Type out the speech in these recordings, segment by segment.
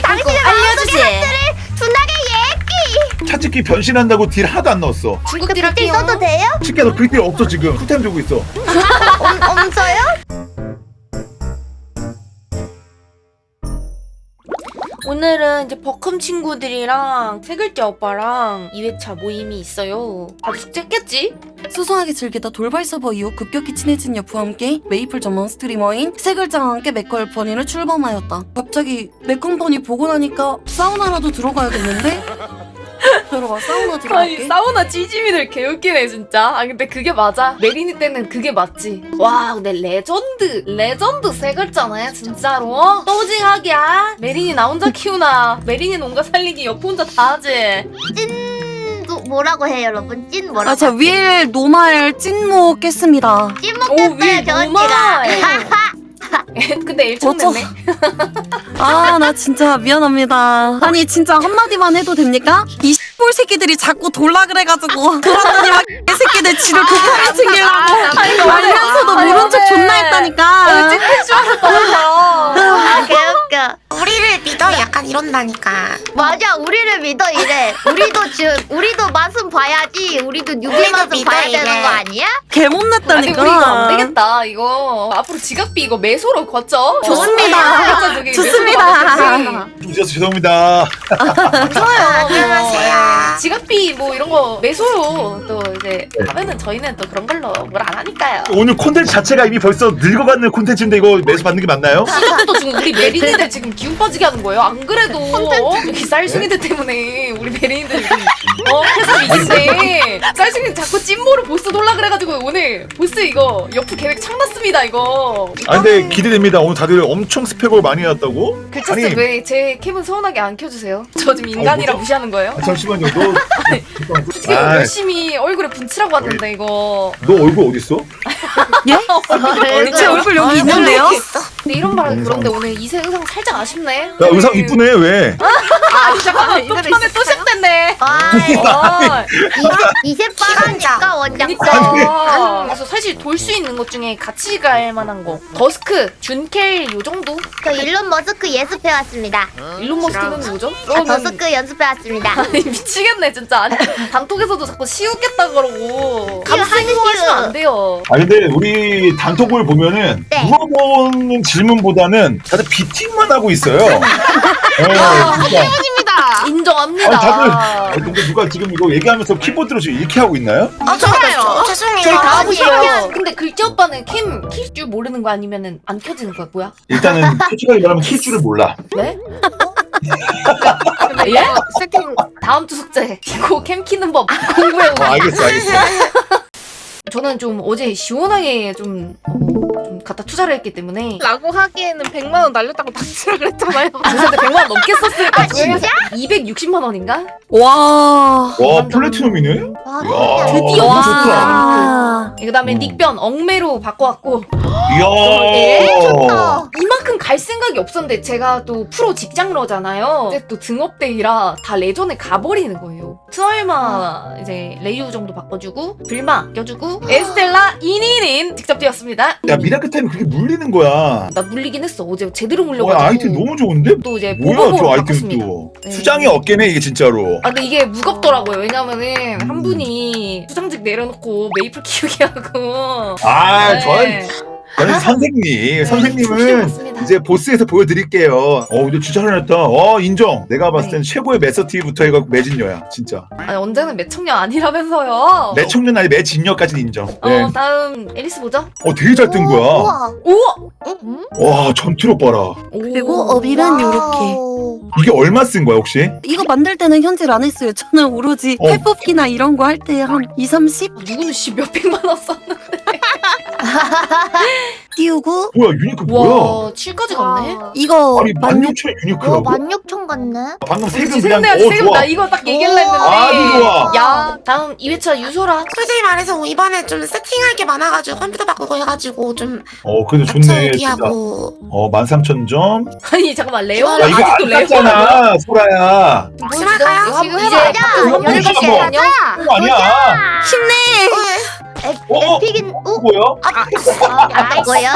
당신은 알려주지. 준하게 예끼. 차츠키 변신한다고 딜 하나도 안 넣었어. 중국 그딜딜 할게요. 써도 돼요? 치키야 너 그릴 없어 지금. 풀타임 들고 있어. 엄, 엄서요? 오늘은 이제 버컴 친구들이랑 세 글자 오빠랑 2회차 모임이 있어요. 다들 숙제했겠지? 소소하게 즐기다 돌발 서버 이후 급격히 친해진 여프와 함께 메이플 전문 스트리머인 세 글자와 함께 맥컬 버니를 출범하였다. 갑자기 맥컬 버니 보고 나니까 사우나라도 들어가야겠는데? 들어가 사우나 아니 들어갈게. 사우나 찌짐이들 개웃기네 진짜. 아 근데 그게 맞아. 메리니 때는 그게 맞지. 와 근데 레전드 레전드 세 글자네 진짜로. 또징하기야. 메리니 나 혼자 키우나. 메리니 농가 살리기 옆 혼자 다 하지. 찐 도 뭐라고 해요, 여러분? 찐 뭐라고? 아, 제가 윌 노말 찐모 깼습니다. 찐 오, 먹겠어요, 위저 노말. 언니가. 근데 일정 어쩌- 냈네. 아, 나 진짜 미안합니다. 아니, 진짜 한마디만 해도 됩니까? 이 볼 새끼들이 자꾸 돌라 그래가지고 돌아다니 막 새끼들 지를 급하게 챙기려고 아니, 이거 알면서도 아니, 모른 척 왜? 존나 했다니까. 아, 개웃겨. 우리를 믿어 약간 이런다니까 맞아, 우리를 믿어 이래. 우리도 지금 우리도 맛은 봐야지. 우리도 뉴비 우리도 맛은 믿어, 봐야 이래. 되는 거 아니야? 아니 개못냈다니까. 우리 이거 안 되겠다 이거 앞으로 지각비 이거 매소로 걷죠 좋습니다. 진짜 저기 좋습니다. 매소로. 늦어서 죄송합니다. 괜찮아요 안녕하세요 지각비 뭐 이런 거 매소로 또 이제 하면은 저희는 또 그런 걸로 뭘 안 하니까요 오늘 콘텐츠 자체가 이미 벌써 늙어가는 콘텐츠인데 이거 매수 받는 게 맞나요? 또 지금 우리 메리니들 지금 기운 빠지게 하는 거예요 안 그래도 어? 여기 쌀숭이들 때문에 우리 지금 어 회사 위기인데 쌀숭이 자꾸 찐모를 보스 돌라 그래가지고 오늘 보스 이거 여프 계획 창났습니다 이거 아 근데 기대됩니다. 오늘 다들 엄청 스펙을 많이 해왔다고? 글자스 아니 왜제 캠은 서운하게 안 켜주세요? 저 지금 인간이라 어, 뭐죠? 무시하는 거예요? 아, 잠시만요. 너, 솔직히 아, 열심히 얼굴에 분칠하고 왔는데 이거 너 얼굴 어디 있어? 예? 얼굴 제 얼굴 여기 있는데요? 근데 이런 말하기 그런데 오늘 이세 의상 살짝 아쉽네 야 의상 이쁘네 왜? 아 잠깐만 또 편에 또 시작됐네 아, 어, 이세 빠라니까 원작자. 그러니까 그래서 사실 돌 수 있는 것 중에 같이 갈 만한 거 더스크, 준켈 요 정도? 저 일론 머스크 예습해 왔습니다. 일론 머스크는 뭐죠? 아, 더스크 연습해 왔습니다. 아니 미치겠네 진짜 아니 단톡에서도 자꾸 시우겠다 그러고 감수고 하시면. 안 돼요 아 근데 우리 단톡을 보면은 네. 물어보는 질문보다는 다들 비팅만 하고 있어요. 네, 진짜. 인정합니다 아니 다들 아, 근데 누가 지금 이거 얘기하면서 키보드로 지금 이렇게 하고 있나요? 어 저요 죄송해요 저희 다 아, 하고 그러면 근데 글재 오빠는 캠 킬 줄 모르는 거 아니면은 안 켜지는 거야 뭐야? 일단은 솔직하게 말하면 킬 줄을 몰라. 네? 예? 세팅 다음 주 숙제 이거 캠 키는 법 공부해오기 어, 알겠어 알겠어. 저는 좀 어제 시원하게 좀, 어, 좀 갖다 투자를 했기 때문에 라고 하기에는 100만 원 날렸다고 닥치라 그랬잖아요. 죄송한데 100만 원 넘게 썼으니까 아, 진짜? 260만 원인가? 와. 와 플래티넘이네? 와, 야, 드디어 너무 와. 좋다. 그 다음에 음. 닉변 엉매로 바꿔왔고 이야. 이만큼 갈 생각이 없었는데 제가 또 프로 직장러잖아요. 근데 또 등업데이라 다 레전에 가버리는 거예요. 트얼마 이제 레이유 정도 바꿔주고 불마 껴주고 에스텔라 2인인 직접 뛰었습니다. 야 미라클 타임 그렇게 물리는 거야. 나 물리긴 했어. 어제 제대로 와 물려가지고. 아이템 너무 좋은데? 또 이제 뭐야 저 아이템 바꿨습니다. 또. 네. 수장의 어깨네 이게 진짜로. 아 근데 이게 무겁더라고요. 왜냐면은 한 분이 수장직 내려놓고 메이플 키우기 하고. 아 네. 저는 저는 선생님 선생님은 맞습니다. 이제 보스에서 보여드릴게요. 어 근데 진짜 잘했다. 어 인정. 내가 봤을 땐 최고의 매서티부터 해갖고 매진녀야 진짜. 아니 언제는 매청녀 아니라면서요. 매청년 아니 매진녀까지는 인정. 네. 어 다음 앨리스 보죠. 어 되게 잘 뜬 거야. 우와. 우와. 와 전투력 봐라. 그리고 어빌은 요렇게. 와우. 이게 얼마 쓴 거야 혹시? 이거 만들 때는 현질 안 했어요. 저는 오로지 어. 탭 뽑기나 이런 거 할 때 한 2, 30 누구는 씨 몇 백만 원 썼는데. 띄우고 뭐야 유니크 뭐야? 와 7까지 갔네. 이거 아니 만 16,000원 와, 유니크라고? 16,000 같네. 방금 세금 그냥 세금내야지 어 세금 좋아. 나 이거 딱 얘기하려 했는데. 아주 좋아. 야 다음 2회차 유소라. 솔직히 말해서 이번에 좀 세팅할 게 많아가지고 컴퓨터 바꾸고 해가지고 좀어 그래도 좋네 진짜. 합쳐오기하고 어 13,000점. 아니 잠깐만 레오는 야 이거 아직도 안 레오야. 샀잖아 소라야. 심할까요? 지금 지금 이제 해봐야 바꿔 한번 한번 해볼게. 해볼게요. 그거 아니야. 힘내! 에, 어? 에픽인, 어? 뭐야? 아, 과연?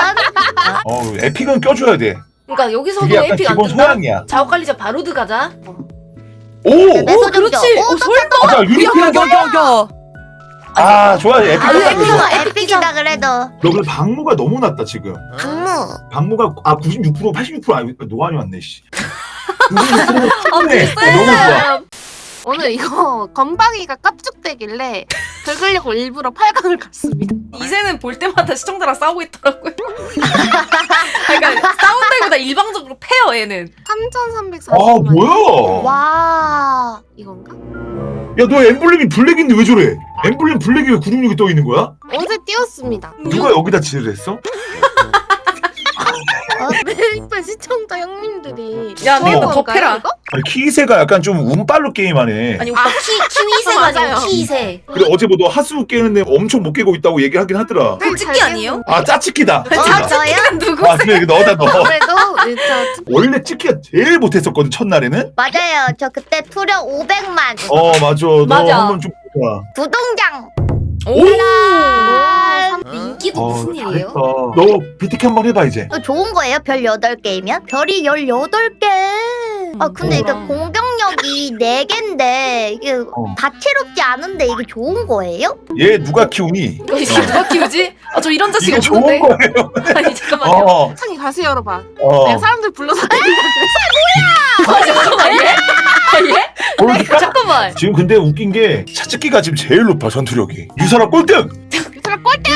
어 에픽은 껴줘야 돼. 그러니까 여기서도 그게 약간 에픽 안 기본. 소양이야. 작업 관리자 바로드 가자. 오! 소름 그렇지. 껴. 오, 오 설마. 아, 유니콘 야야야야. 아, 좋아. 에픽 아니, 같다, 에픽 그거. 같아. 에픽이다 그래도. 너 근데 방무가 너무 낮다 지금. 박무. 방무가 아 96% 86% 아니 노안이 왔네 씨. 96%네 너무 좋아. 오늘 이거 건방이가 깝죽대길래 긁으려고 일부러 8강을 갔습니다. 이제는 볼 때마다 시청자랑 싸우고 있더라고요. 그러니까 싸운 데보다 일방적으로 패요 얘는. 3,340만. 아 뭐야? 와. 이건가? 야 너 엠블렘이 블랙인데 왜 저래? 엠블렘 블랙이 왜 966이 떠 있는 거야? 어제 띄웠습니다. 누가 여기다 지를 했어? 메이플 시청자 형님들이. 야, 내가 더 패라. 아니 키세가 약간 좀 운빨로 게임하네. 아니 오빠 키 키위새가 아니고 맞아요. 키위새. 근데 어제 뭐너 하수 깨는데 엄청 못 깨고 있다고 얘기하긴 하더라. 그 찍기 아니에요? 아 짜치키다. 어, 저요? 누구? 아 그래 너다 너. 그래도 진짜 원래 찍기가 제일 못했었거든 첫날에는. 맞아요. 저 그때 투력 500만. 어 맞아. 너 맞아. 한번 좀 보자. 부동장. 오. 아, 인기도 어, 무슨. 일이에요? 너 BTK 한번 해봐 이제. 이거 좋은 거예요? 별 8개이면? 별이 18개. 아, 근데 이게 음. 공격력이 4개인데, 이게 어. 다채롭지 않은데 이게 좋은 거예요? 얘 누가 키우니? 이거 누가 키우지? 아 저 이런 자식 이거 좋은 없는데. 거예요. 아니 잠깐만요. 어. 창이 다시 열어봐. 어. 내가 사람들 불러서 그랬어. 아, 잠깐만 얘? 아, 얘? 보여줄까? 잠깐만. 지금 근데 웃긴 게 차츠키가 지금 제일 높아 전투력이. 유사라 꼴등. 유사라 꼴등!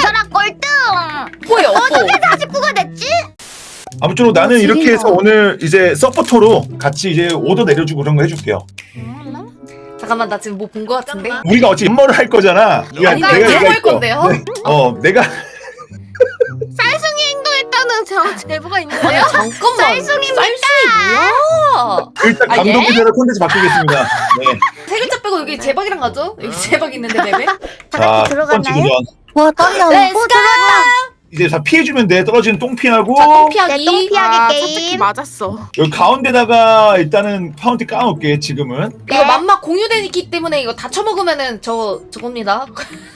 뭐야 어뽀? 49가 됐지? 아무쪼록 나는 어, 이렇게. 해서 오늘 이제 서포터로 같이 이제 오더 내려주고 그런 거 해줄게요. 잠깐만 나 지금 뭐 본 거 같은데. 우리가 어찌 임머를 할 거잖아. 야, 아니 내가 내가 이거 할 있어. 건데요? 네. 어, 내가 쌀숭이 행동했다는 저 제보가 있는데요. 잠깐만. 쌀숭이입니다. 쌀숭이 뭐야? 일단 아, 감독 예? 기자로 콘텐츠 바꾸겠습니다. 네. 세 글자 빼고 여기 제박이랑 가죠? 여기 제박 있는데 맵에? 다 자, 같이 첫 번째 들어갔나요? 도전. 와 떨려. 렛츠 오, 고! 들어왔다. 이제 다 피해주면 돼. 떨어지는 똥 피하고. 자, 똥 네, 피하기. 똥 피하기 아, 게임. 솔직히 맞았어. 여기 가운데다가 일단은 파운티 까놓을게, 지금은. 이거 맘마 공유되기 때문에 이거 다 쳐먹으면은 저 저겁니다.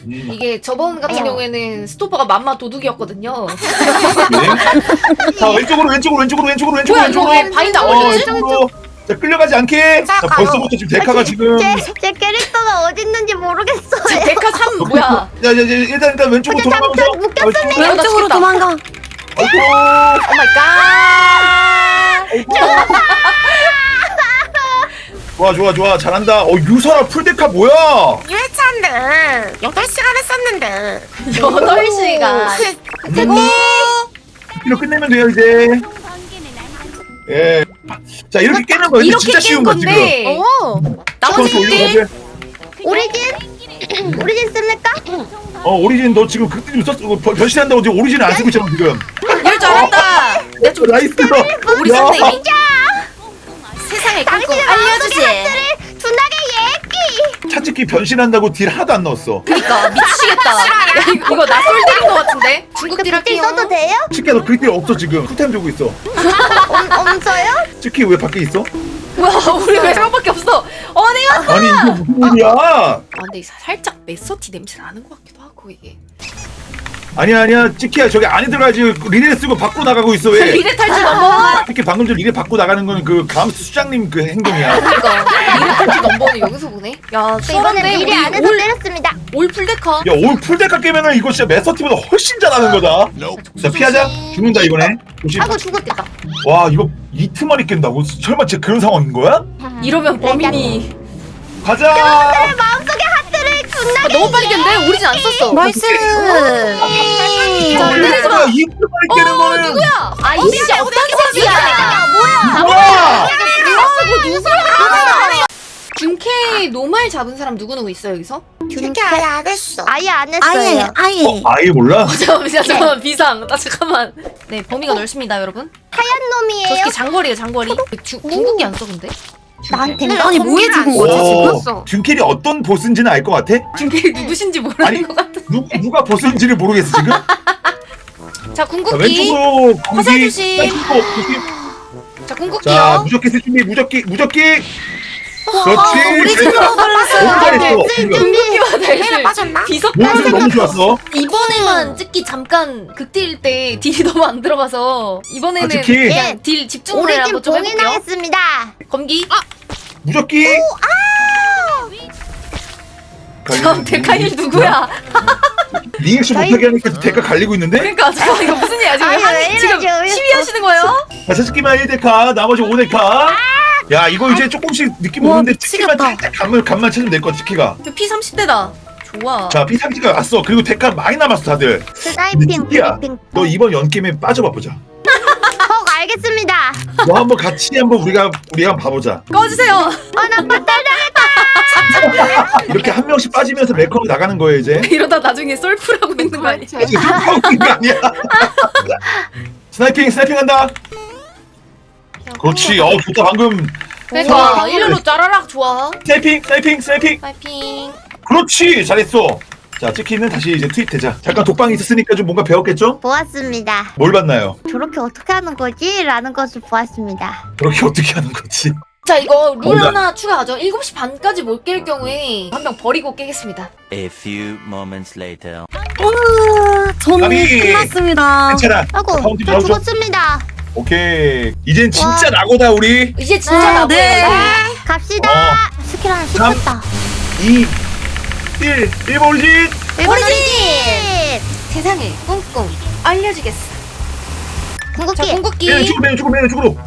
음, 이게 저번 같은 아야. 경우에는 스토퍼가 맘마 도둑이었거든요. 네. 자, 왼쪽으로, 왼쪽으로, 왼쪽으로, 왼쪽으로, 왼쪽으로, 뭐야 이거 왼쪽으로. 왜 바인드 안 어, 걸렸지? 왼쪽으로. 자, 끌려가지 않게. 자, 자, 벌써부터 지금 데카가 지금. 제, 제 캐릭터가 어딨는지 모르겠어요. 데카 3 뭐야? 자, 자, 자, 일단, 일단 왼쪽으로 어제 돌아가면서. 잠깐. 아이고, 나 왼쪽으로. 도망가. 아이고, 오 마이 갓! 좋아, 좋아, 좋아. 잘한다. 어, 유설아 풀데카 뭐야? 유해찬들 8시간 했었는데. 8시간. 그리고 이로 끝내면 돼요 이제. 예. 자 이렇게 깨는 거예요. 이렇게 진짜 깬 쉬운 거 지금. 건데 오. 나머지 스쿼트 게 올려가지고. 오리진? 오리진 씁니까? 어 오리진 너 지금 그때 좀 썼, 어, 변- 변신한다고 지금 오리진 안 쓰고 있잖아 지금. 이럴 줄 알았다. 내가 좀 나이스. 우리 야. 세상에 꿀꺽 알려주지. 준하게 차츠키 변신한다고 딜 하나도 안 넣었어. 그니까 미치겠다. 야, 이거, 이거 나 솔직인 것 같은데. 중국 딜 그때 할게요. 써도 돼요? 치키 너 그릴 딜 없어 지금. 풀타임 들고 있어. 엄, 엄서요? 치키 왜 밖에 있어? 뭐야 우리 왜 저밖에 없어? 어 내가. 아니 이게 무슨 일이야? 아 근데 살짝 메서티 냄새 나는 것 같기도 하고 이게. 아니야 아니야 치키야 저기 안에 들어가야지 리레 쓰고 밖으로 나가고 있어 왜? 미래 탈출 넘버. 이렇게 방금 전 리레 밖으로 나가는 거는 그 감스 수장님 그 행동이야. 그러니까 미래 탈출 넘버는 여기서 보네. 야저 미리 우리 안에서 올, 때렸습니다. 올 풀데카. 야, 올 풀데카 깨면은 이거 진짜 메서티보다 훨씬 잘하는 거다. 자, 피하자. 죽는다, 이번에. 조심. 아이고 죽었겠다. 와, 이거 이트 만에 깬다고? 설마 진짜 그런 상황인 거야? 이러면 범인이 가자! 마음속에 아, 너무 빨리 깼네. 우리 진 안 썼어. 나이스. 자 때리지 마. 깨는 어 거는. 누구야? 아 이씨 어떤 새끼야? 뭐야! 누가 누구야? 준케 노말 잡은 사람 누구 누구 있어 여기서? 이렇게 아예 안 했어. 아예 안 아예 했어요. 아예. 어, 아예 몰라? 잠깐만 잠깐만 비상. 나 잠깐만. 네 범위가 넓습니다 여러분. 하얀 저 놈이에요. 새끼 장거리에요 장거리. 주, 중국이 안 써 근데? 나한테 근데 아니, 왜 뭐해, 지금? 오, 죽었어. 준킬이 어떤 보스인지는 알 것 같아? 준케 누구신지 모르는 아니, 것 같은. 누, 누가 보스인지를 모르겠어, 지금? 자, 자 궁극기. 왼쪽으로 화살 공기. 조심. 왼쪽으로 조심. 자 자, 궁극기요. 무적기 쓸 준비, 무적기, 무적기! 그렇지. 오리지널 너무 잘했어. 지금. 궁극기와 내가 달실 빠졌나? 비석 모습 너무 좋았어. 이번에만 찍기 잠깐 극딜 때 딜이 너무 안 들어가서 이번에는 아, 찍기? 그냥 딜 집중을 우리 팀 한번 좀 해볼게요 봉인하겠습니다. 검기 무적기. 저 데카일 누구야 저희- 못하게 하니까 대가 갈리고 있는데? 그러니까 잠깐 이거 무슨 일이야 지금 아니, 한- 왜 지금 이러지? 왜 시위 하시는 거예요? 자, 새끼만 1대카, 나머지 5대카. 야, 이거 이제 조금씩 느낌 와, 오는데 치키만 미치겠다. 살짝 감을, 감만 찾으면 될 것 같아, 치키가. P 30대다 좋아 자, P3T가 왔어. 그리고 대카 많이 남았어, 다들. 스나이핑. 브리핑. 너 이번 연게임에 빠져봐 보자. 헉 알겠습니다. 너 한번 같이 한번 우리가 우리 한번 봐보자. 꺼주세요 어나 빠따다. 이렇게 한 명씩 빠지면서 메커로 나가는 거예요 이제. 이러다 나중에 솔프라고 있는 거 아니야 지금 하고 있는 거 아니야? 스나이핑 스나이핑 한다. 그렇지. 어 좋다 방금. 그러니까 일렬로 짜라락 좋아 스나이핑 스나이핑 스나이핑. 파이팅 그렇지 잘했어. 자 치킨은 다시 이제 투입되자. 잠깐 독방이 있었으니까 좀 뭔가 배웠겠죠? 보았습니다. 뭘 봤나요? 저렇게 어떻게 하는 거지? 라는 것을 보았습니다. 그렇게 어떻게 하는 거지? 자 이거 룰 뭔가- 하나 추가하죠 7시 반까지 못 깰 경우에 한 명 버리고 깨겠습니다 A few moments later. 와, 저는! 끝났습니다. 괜찮아. 아이고 파운틴 저 나오죠? 죽었습니다. 오케이. 이젠 진짜 와. 나고다 우리. 이제 진짜 아, 나고요 네. 갑시다. 어. 스킬 하나 삼. 씹혔다. 2 1 1 오리진. 일본 오리진. 세상을 꽁꽁 알려주겠어 자 궁극기. 궁극기 얘는 죽으로 얘는 죽으로 얘는 죽으로.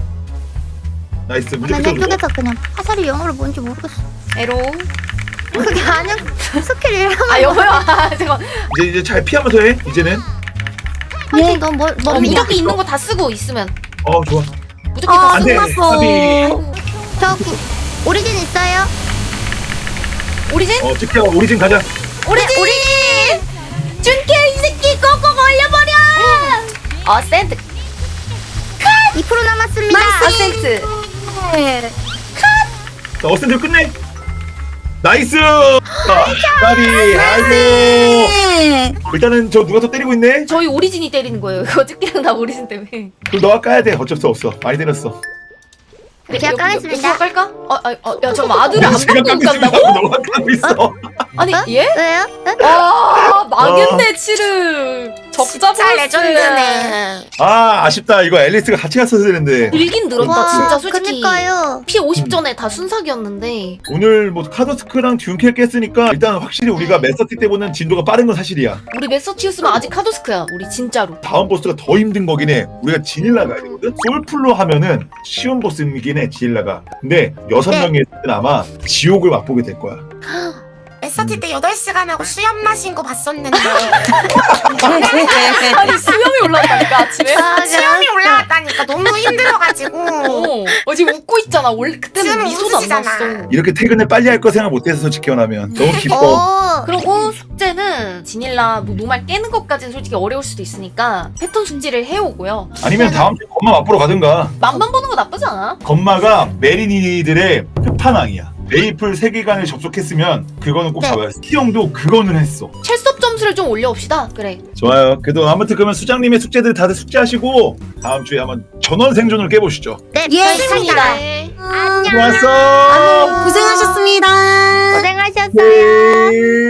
나이스 난 무조건 죽어. 이쪽에서 그냥 화살이 영어로 뭔지 모르겠어. 에로 그게 아니야. 스킬 이름. 아 여보야 아, 잠깐 이제 이제 잘 피하면서 해. 이제는. 하여튼 넌 뭐, 어? 무적기 있는 거 다 쓰고 있으면 어 좋아. 무적기 아, 다안 쓰고 돼. 끝났어. 가비. 저 구, 오리진 있어요? 오리진 어 찍자 오리진 가자. 오리진 오리진 준케 이 새끼 꼭꼭 올려버려 어 센트 2% 남았습니다. 어 센트 네. 자 어센트 끝내. 나이스. 자, 가비. 아이고. 네. 일단은 저 누가 더 때리고 있네. 저희 오리진이 때리는 거예요 찍기랑 나 오리진 때문에 그럼 너가 까야 돼. 어쩔 수 없어. 많이 때렸어. 제가 까겠습니다. 제가 깔까? 어, 아, 어, 야 잠깐만 아들을 안 제가 받고 깐다고? 너가 있어. 아니 어? 얘? 왜요? 어? 아 망했네 치르 적자 진짜 레전드네. 아 아쉽다. 이거 앨리스가 같이 갔어야 되는데. 늘긴 늘었다 와, 진짜 솔직히 그니까요. 피 50 전에 다 순삭이었는데 오늘 뭐 카더스크랑 듀ン켈 깼으니까 일단 확실히 우리가 메서티 때보다는 진도가 빠른 건 사실이야. 우리 메서치우스는 아직 카도스크야 우리 진짜로 다음 보스가 더 힘든 거긴 해. 우리가 지닐라 가야 되거든. 솔플로 하면은 쉬운 보스이긴 해. 지닐라가. 근데 여섯 네. 명이 있을 땐 아마 지옥을 맛보게 될 거야. SRT 때 8시간 하고 수염 나신 거 봤었는데. 아니 수염이 올라왔다니까 아침에. 아, 수염이 올라왔다니까 너무 힘들어가지고. 어, 어, 지금 웃고 있잖아. 원래 그때는 지금은 미소도 안 웃으시잖아. 나왔어. 이렇게 퇴근을 빨리 할 거 생각 못해서 솔직히 원하면. 너무 기뻐. 어. 그리고 숙제는 지닐라 뭐 노말 깨는 것까지는 솔직히 어려울 수도 있으니까 패턴 숙지를 해오고요. 아니면 다음 주에 건마 맛보러 가든가. 맛만 보는 거 나쁘지 않아? 건마가 메리니들의 끝판왕이야. 메이플 세계관을 접속했으면 그거는 꼭 네. 잡아야 돼. 스티형도 그거는 했어. 첼섭 점수를 좀 올려봅시다 그래 좋아요. 그래도 아무튼 그러면 수장님의 숙제들 다들 숙제하시고 다음 주에 한번 전원 생존을 깨보시죠. 네, 예, 좋습니다. 네. 안녕. 좋았어. 고생하셨습니다. 고생하셨어요. 네.